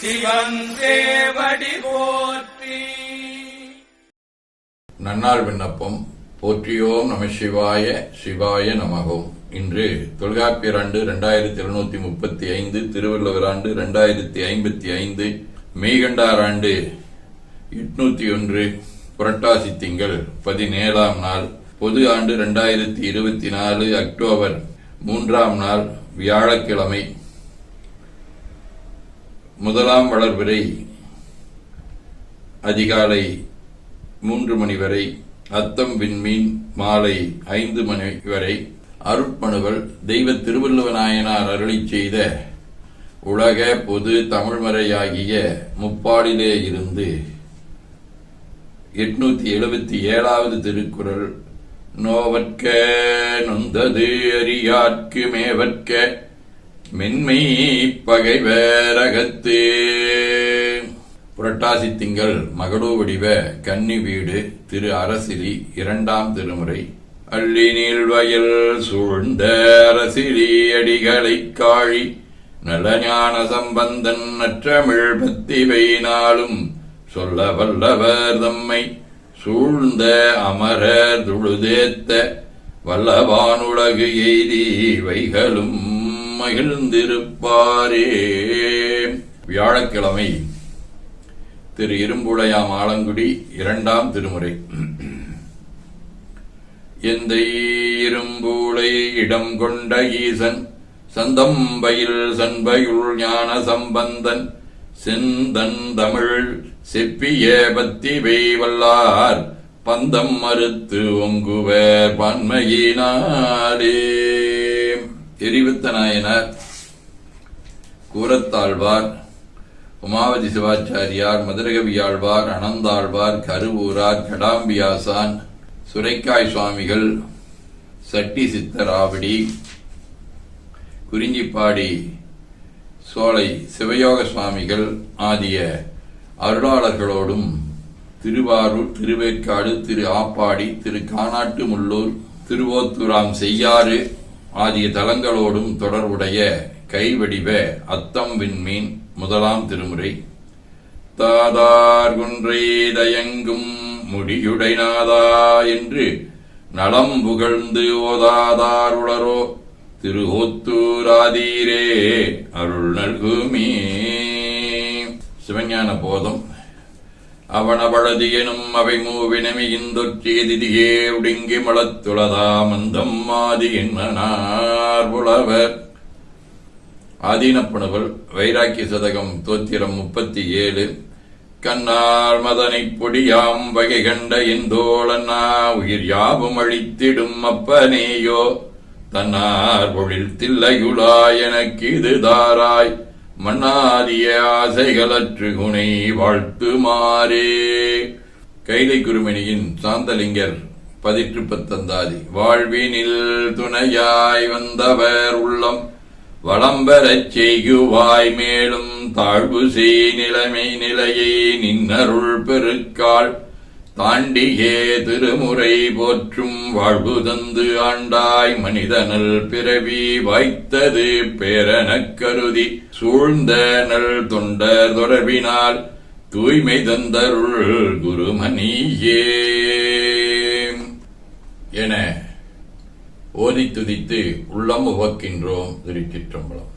சிவன் போற்றி. நன்னாள் விண்ணப்பம். போற்றியோம் நம சிவாய சிவாய நமகோம். இன்று தொல்காப்பியர் ஆண்டு இரண்டாயிரத்தி எழுநூத்தி முப்பத்தி ஐந்து திருவள்ளுவர் ஆண்டு இரண்டாயிரத்தி ஐம்பத்தி ஐந்து மெய்கண்டார் ஆண்டு எட்நூத்தி ஒன்று புரட்டாசி திங்கள் பதினேழாம் நாள் பொது ஆண்டு இரண்டாயிரத்தி இருபத்தி நாலு அக்டோபர் மூன்றாம் நாள் வியாழக்கிழமை. முதலாம் வளர்பிறை அதிகாலை மூன்று மணி வரை அத்தம் விண்மீன் மாலை ஐந்து மணி வரை அருட்மனுவல் தெய்வ திருவள்ளுவநாயனார் அருளி செய்த உலக பொது தமிழ்மறையாகிய முப்பாடிலே இருந்து எட்நூத்தி எழுபத்தி ஏழாவது திருக்குறள் நோவற்க நொந்தது அறியாற்கு மேவற்க மென்மை பகைவரகத்து புரட்டாசி திங்கள் மகளோ வடிவ கன்னி வீடு திரு அரசிலி இரண்டாம் திருமுறை. அள்ளி நீள்வயல் சூழ்ந்த அரசிலி அடிகளை காழி நலஞான சம்பந்தன் நற்றமிழ் பத்திவை நாளும் சொல்ல வல்லவர் தம்மை. சூழ்ந்த அமரர் துழுதேத்த வல்லவானுலகு எய்தி வைகளும் மகிழ்ந்திருப்பாரே. வியாழக்கிழமை திரு இரும்புடையாம் ஆலங்குடி இரண்டாம் திருமுறை. எந்த இரும்பூளை இடம் கொண்ட ஈசன் சந்தம்பையில் சண்பையுள் ஞான சம்பந்தன் செந்தன் தமிழ் செப்பிய பத்திவை வல்லார் பந்தம் மறுத்து ஒங்குவர் பன்மையினாரே எரிவித்த நாயனார் கூரத்தாழ்வார் உமாவதி சிவாச்சாரியார் மதுரகவியாழ்வார் அனந்தாழ்வார் கருவூரார் கடாம்பியாசான் சுரைக்காய் சுவாமிகள் சட்டி சித்தராவடி குறிஞ்சிப்பாடி சோலை சிவயோக சுவாமிகள் ஆகிய அருளாளர்களோடும் திருவாரூர் திருவேற்காடு திரு ஆப்பாடி திரு கானாட்டு முள்ளூர் திருவோத்தூராம் செய்யாறு ஆகிய தலங்களோடும் தொடர்புடைய கைவடிவ அத்தம் விண்மீன் முதலாம் திருமுறை. தாதார் குன்றேதயங்கும் முடியுடைநாதா என்று நலம் புகழ்ந்து ஓதாதார் உளரோ திருஹோத்தூராதீரே அருள் நல்குமே. சிவஞான போதம் அவனவளது எனும் அவை மூவினமிகிந்தொற்றியதிதியே உடுங்கி மலத்துளதா மந்தம் ஆதி என்மனார் புலவர். ஆதீனப்பணுவல் வைராக்கிய சதகம் தோத்திரம் முப்பத்தி ஏழு கண்ணார் மதனை பொடியாம் வகை கண்ட எந்தோழன்னா உயிர் யாவும் அழித்திடும் அப்பனேயோ. தன்னார் பொழில் தில்லையுளா எனக்கு இது தாராய். மன்னாதிய ஆசைகளற்று குணை வாழ்த்துமாறே. கைலை குருமணியின் சாந்தலிங்கர் பதிற்று பத்தந்தாதி வாழ்வினில் துணையாய் வந்தவர் உள்ளம் வளம்பெறச் செய்குவாய் மேலும் தாழ்வு செய் நிலைமை நிலையை நின்னருள் பெருக்காள். தாண்டியே திருமுறை போற்றும் வாழ்வு தந்து ஆண்டாய் மனிதனல் பிறவி வாய்த்தது பேரனக் கருதி சூழ்ந்த நல் தொண்டர் தொடர்பினால் தூய்மை தந்தருள் குருமணியே. என ஓதி துதித்து உள்ளம் உவக்கின்றோம் திருச்சிற்றம்பலம்.